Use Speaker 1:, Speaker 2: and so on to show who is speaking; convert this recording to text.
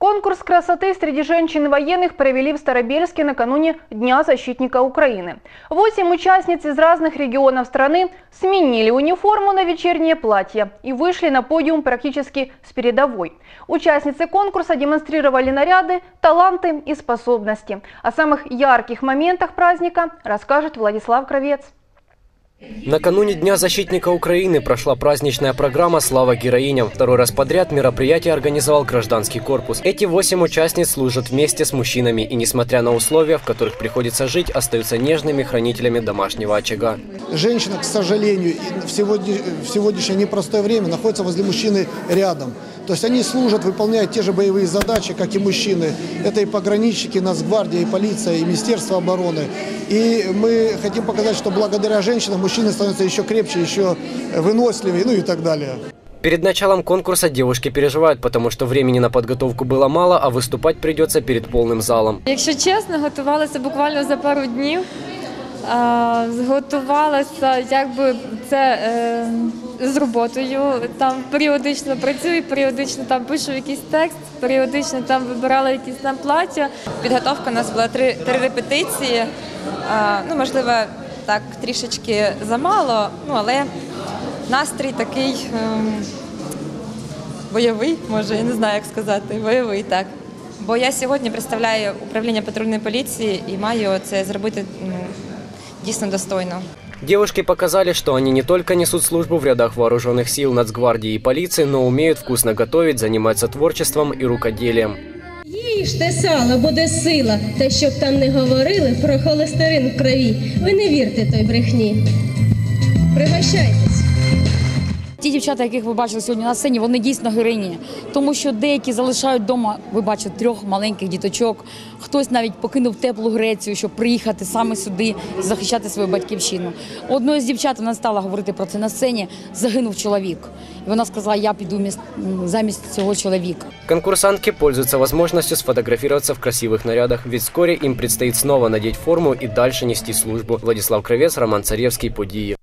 Speaker 1: Конкурс красоты среди женщин военных провели в Старобельске накануне Дня защитника Украины. Восемь участниц из разных регионов страны сменили униформу на вечернее платье и вышли на подиум практически с передовой. Участницы конкурса демонстрировали наряды, таланты и способности. О самых ярких моментах праздника расскажет Владислав Кровец.
Speaker 2: Накануне Дня защитника Украины прошла праздничная программа «Слава героиням». Второй раз подряд мероприятие организовал гражданский корпус. Эти восемь участниц служат вместе с мужчинами и, несмотря на условия, в которых приходится жить, остаются нежными хранителями домашнего очага.
Speaker 3: Женщина, к сожалению, в, сегодня, в сегодняшнее непростое время находится возле мужчины рядом. То есть они служат, выполняют те же боевые задачи, как и мужчины. Это и пограничники, Нацгвардия, и полиция, и Министерство обороны. И мы хотим показать, что благодаря женщинам мужчины становятся еще крепче, еще выносливее, ну и так далее.
Speaker 2: Перед началом конкурса девушки переживают, потому что времени на подготовку было мало, а выступать придется перед полным залом.
Speaker 4: Якщо чесно, готувалася буквально за пару днів. Зготувалася, якби це е, з роботою. Там періодично працюю, періодично там пишу якийсь текст, періодично там вибирала якісь там плаття.
Speaker 5: Підготовка у нас була три, три репетиції. Ну, можливо, так трішечки замало, ну, але настрій такий ем, бойовий, може, я не знаю, як сказати, бойовий так. Бо я сьогодні представляю управління патрульної поліції і маю це зробити ну, дійсно достойно.
Speaker 2: Девушки показали, что они не только несут службу в рядах вооруженных сил, нацгвардии и полиции, но умеют вкусно готовить, заниматься творчеством и рукоделием.
Speaker 6: Їжте сало, буде сила, та щоб там не говорили про холестерин в крові. Ви не вірте той брехні. Пригощайтесь.
Speaker 7: Ті дівчата, яких ви бачили сьогодні на сцені, вони дійсно героїні, тому що деякі залишають вдома, ви бачите, трьох маленьких діточок. Хтось навіть покинув теплу Грецію, щоб приїхати саме сюди захищати свою батьківщину. Одної з дівчат вона стала говорити про це на сцені. Загинув чоловік, і вона сказала: Я піду міс- замість цього чоловіка.
Speaker 2: Конкурсантки пользуются возможностью сфотографироваться в красивых нарядах, ведь вскоре им предстоит снова форму и дальше нести службу. Владислав Кровец, Роман Царевский, Подии.